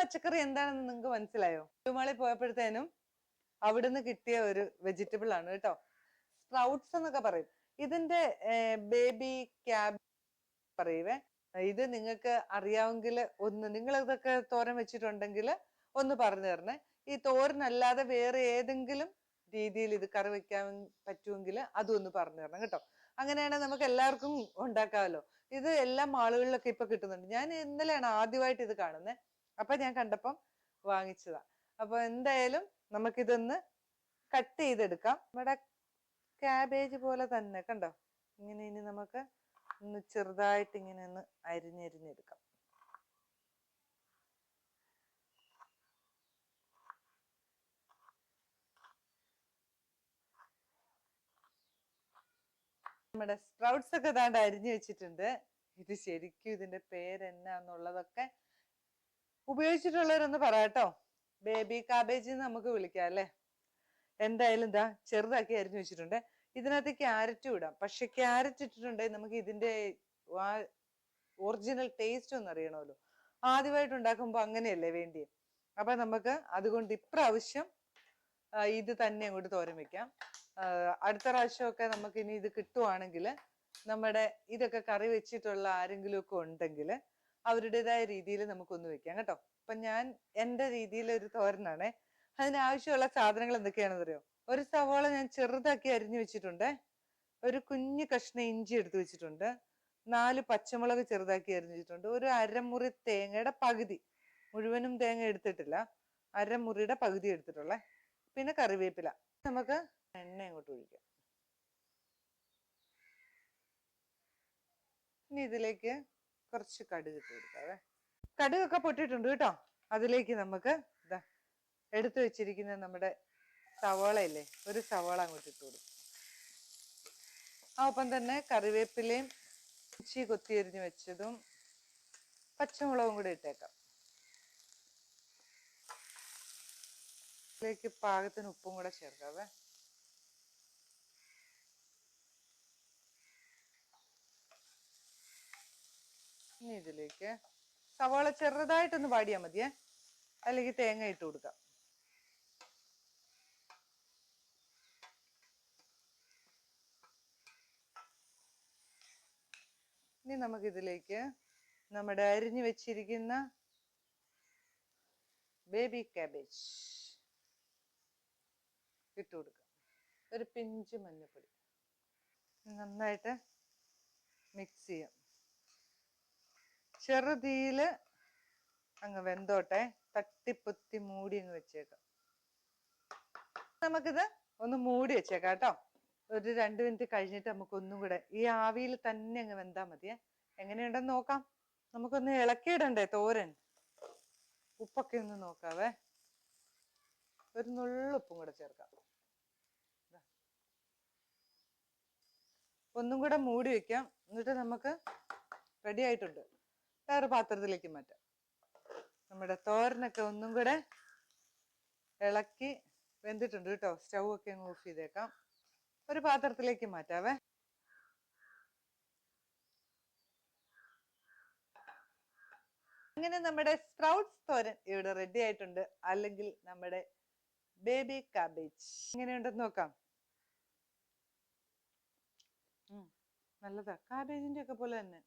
പച്ചക്കറി എന്താണെന്ന് നിങ്ങൾക്ക് മനസ്സിലായോ? ലുമാളി പോയപ്പോഴത്തേനും അവിടുന്ന് കിട്ടിയ ഒരു വെജിറ്റബിൾ ആണ് കേട്ടോ. സ്പ്രൗട്ട്സ് എന്നൊക്കെ പറയും. ഇതിന്റെ ബേബി ക്യാബ് പറയുവേ ഇത് നിങ്ങൾക്ക് അറിയാമെങ്കിൽ ഒന്ന് നിങ്ങൾ ഇതൊക്കെ തോരൻ വെച്ചിട്ടുണ്ടെങ്കിൽ ഒന്ന് പറഞ്ഞു തരണേ. ഈ തോരനല്ലാതെ വേറെ ഏതെങ്കിലും രീതിയിൽ ഇത് കറി വെക്കാൻ പറ്റുമെങ്കിൽ അതും ഒന്ന് പറഞ്ഞു തരണം കേട്ടോ. അങ്ങനെയാണെങ്കിൽ നമുക്ക് എല്ലാവർക്കും ഉണ്ടാക്കാമല്ലോ. ഇത് എല്ലാ മാളുകളിലൊക്കെ ഇപ്പൊ കിട്ടുന്നുണ്ട്. ഞാൻ ഇന്നലെയാണ് ആദ്യമായിട്ട് ഇത് കാണുന്നത് അപ്പൊ ഞാൻ കണ്ടപ്പം വാങ്ങിച്ചതാ. അപ്പൊ എന്തായാലും നമുക്കിതൊന്ന് കട്ട് ചെയ്തെടുക്കാം. നമ്മുടെ ക്യാബേജ് പോലെ തന്നെ കണ്ടോ? ഇങ്ങനെ ഇനി നമുക്ക് ഒന്ന് ചെറുതായിട്ട് ഇങ്ങനെ ഒന്ന് അരിഞ്ഞരിഞ്ഞെടുക്കാം. നമ്മുടെ സ്പ്രൗട്ട്സ് ഒക്കെ താണ്ട് അരിഞ്ഞു വെച്ചിട്ടുണ്ട്. ഇത് ശരിക്കും ഇതിന്റെ പേരെന്നാന്നുള്ളതൊക്കെ ഉപയോഗിച്ചിട്ടുള്ളവരൊന്ന് പറയാട്ടോ. ബേബി കാബേജ് നമുക്ക് വിളിക്കാം അല്ലേ? എന്തായാലും ഇതാ ചെറുതാക്കി അരിഞ്ഞു വെച്ചിട്ടുണ്ട്. ഇതിനകത്ത് ക്യാരറ്റും ഇടാം. പക്ഷെ ക്യാരറ്റ് ഇട്ടിട്ടുണ്ടെങ്കിൽ നമുക്ക് ഇതിന്റെ ഒറിജിനൽ ടേസ്റ്റ് ഒന്ന് അറിയണമല്ലോ. ആദ്യമായിട്ട് ഉണ്ടാക്കുമ്പോൾ അങ്ങനെയല്ലേ വേണ്ടി അപ്പൊ നമുക്ക് അതുകൊണ്ട് ഇപ്രാവശ്യം ഇത് തന്നെ അങ്ങോട്ട് തോരൻ വെക്കാം. അടുത്ത പ്രാവശ്യമൊക്കെ നമുക്ക് ഇനി ഇത് കിട്ടുവാണെങ്കിൽ നമ്മുടെ ഇതൊക്കെ കറി വെച്ചിട്ടുള്ള ആരെങ്കിലും ഒക്കെ ഉണ്ടെങ്കിൽ അവരുടേതായ രീതിയിൽ നമുക്കൊന്ന് വെക്കാം കേട്ടോ. അപ്പൊ ഞാൻ എന്റെ രീതിയിൽ ഒരു തോരനാണ് അതിനാവശ്യമുള്ള സാധനങ്ങൾ എന്തൊക്കെയാണെന്ന് അറിയോ ഒരു സവാള ഞാൻ ചെറുതാക്കി അരിഞ്ഞു വെച്ചിട്ടുണ്ട്. ഒരു കുഞ്ഞു കഷ്ണം ഇഞ്ചി എടുത്തു വെച്ചിട്ടുണ്ട്. നാല് പച്ചമുളക് ചെറുതാക്കി അരിഞ്ഞിട്ടുണ്ട് ഒരു അരമുറി തേങ്ങയുടെ പകുതി. മുഴുവനും തേങ്ങ എടുത്തിട്ടില്ല. അരമുറിയുടെ പകുതി എടുത്തിട്ടുള്ളേ. പിന്നെ കറിവേപ്പില. നമുക്ക് എണ്ണ അങ്ങോട്ട് ഒഴിക്കാം. ഇനി ഇതിലേക്ക് കുറച്ച് കടുക് ഇട്ട് കൊടുക്കാവേ. കടുകൊക്കെ പൊട്ടിയിട്ടുണ്ട് കേട്ടോ. അതിലേക്ക് നമുക്ക് ഇതാ എടുത്തു വെച്ചിരിക്കുന്ന നമ്മുടെ സവാള ഇല്ലേ ഒരു സവാള അങ്ങോട്ട് ഇട്ട് കൊടുക്കും. ആ ഒപ്പം തന്നെ കറിവേപ്പിലയും ഇച്ചി കൊത്തിയരിഞ്ഞ് വെച്ചതും പച്ചമുളകും കൂടി ഇട്ടേക്കാം. ഇതിലേക്ക് പാകത്തിന് ഉപ്പും കൂടെ ചേർക്കാവേ. ഇനി ഇതിലേക്ക് സവാള ചെറുതായിട്ടൊന്ന് വാടിയാൽ മതിയേ. അല്ലെങ്കിൽ തേങ്ങ ഇട്ട് കൊടുക്കാം. ഇനി നമുക്കിതിലേക്ക് നമ്മുടെ അരിഞ്ഞു വെച്ചിരിക്കുന്ന ബേബി കാബേജ് ഇട്ട് കൊടുക്കാം. ഒരു പിഞ്ച് മഞ്ഞൾപ്പൊടി. നന്നായിട്ട് മിക്സ് ചെയ്യാം. ചെറുതീയിൽ അങ്ങ് വെന്തോട്ടെ. തട്ടിപ്പൊത്തി മൂടി അങ്ങ് വെച്ചേക്കാം. നമുക്കിത് ഒന്ന് മൂടി വെച്ചേക്കാം കേട്ടോ. ഒരു രണ്ട് മിനിറ്റ് കഴിഞ്ഞിട്ട് നമുക്ക് ഒന്നും കൂടെ ഈ ആവിയിൽ തന്നെ അങ്ങ് വെന്താ മതിയേ. എങ്ങനെയുണ്ടെന്ന് നോക്കാം. നമുക്കൊന്ന് ഇളക്കിയിടണ്ടേ തോരൻ? ഉപ്പൊക്കെ ഒന്ന് നോക്കാവേ. ഒരു നുള്ളുപ്പും കൂടെ ചേർക്കാം. ഒന്നും കൂടെ മൂടി വെക്കാം. എന്നിട്ട് നമുക്ക് റെഡി ആയിട്ടുണ്ട്. വേറെ പാത്രത്തിലേക്ക് മാറ്റാം. നമ്മുടെ തോരനൊക്കെ ഒന്നും കൂടെ ഇളക്കി വെന്തിട്ടുണ്ട് കേട്ടോ. സ്റ്റൗ ഒക്കെ അങ്ങ് ഓഫ് ചെയ്തേക്കാം. ഒരു പാത്രത്തിലേക്ക് മാറ്റാവേ. അങ്ങനെ നമ്മുടെ സ്പ്രൗട്ട്സ് തോരൻ ഇവിടെ റെഡി ആയിട്ടുണ്ട്. അല്ലെങ്കിൽ നമ്മുടെ ബേബി കാബേജ് എങ്ങനെയുണ്ടെന്ന് നോക്കാം. നല്ലതാ. കാബേജിന്റെ ഒക്കെ പോലെ തന്നെ.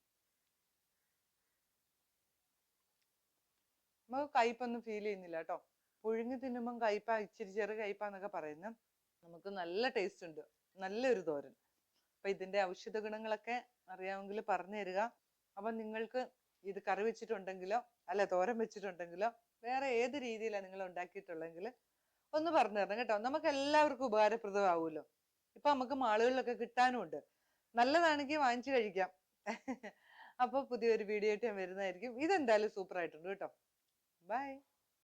നമുക്ക് കയ്പൊന്നും ഫീൽ ചെയ്യുന്നില്ല കേട്ടോ പുഴുങ്ങി തിന്നുമ്പം കയ്പ ഇച്ചിരി ചെറു കയ്പാന്നൊക്കെ പറയുന്നത് നമുക്ക് നല്ല ടേസ്റ്റ് ഉണ്ട്. നല്ലൊരു തോരൻ. അപ്പൊ ഇതിന്റെ ഔഷധ ഗുണങ്ങളൊക്കെ അറിയാമെങ്കിൽ പറഞ്ഞു തരിക. അപ്പൊ നിങ്ങൾക്ക് ഇത് കറി വെച്ചിട്ടുണ്ടെങ്കിലോ അല്ല തോരൻ വെച്ചിട്ടുണ്ടെങ്കിലോ വേറെ ഏത് രീതിയിലാണ് നിങ്ങൾ ഉണ്ടാക്കിയിട്ടുള്ളെങ്കിൽ ഒന്ന് പറഞ്ഞു തരണം കേട്ടോ. നമുക്ക് എല്ലാവർക്കും ഉപകാരപ്രദമാവുമല്ലോ. ഇപ്പൊ നമുക്ക് മാളുകളിലൊക്കെ കിട്ടാനും ഉണ്ട്. നല്ലതാണെങ്കിൽ വാങ്ങിച്ചു കഴിക്കാം. അപ്പൊ പുതിയൊരു വീഡിയോ ആയിട്ട് ഞാൻ വരുന്നതായിരിക്കും. ഇതെന്തായാലും സൂപ്പർ ആയിട്ടുണ്ട് കേട്ടോ. Bye.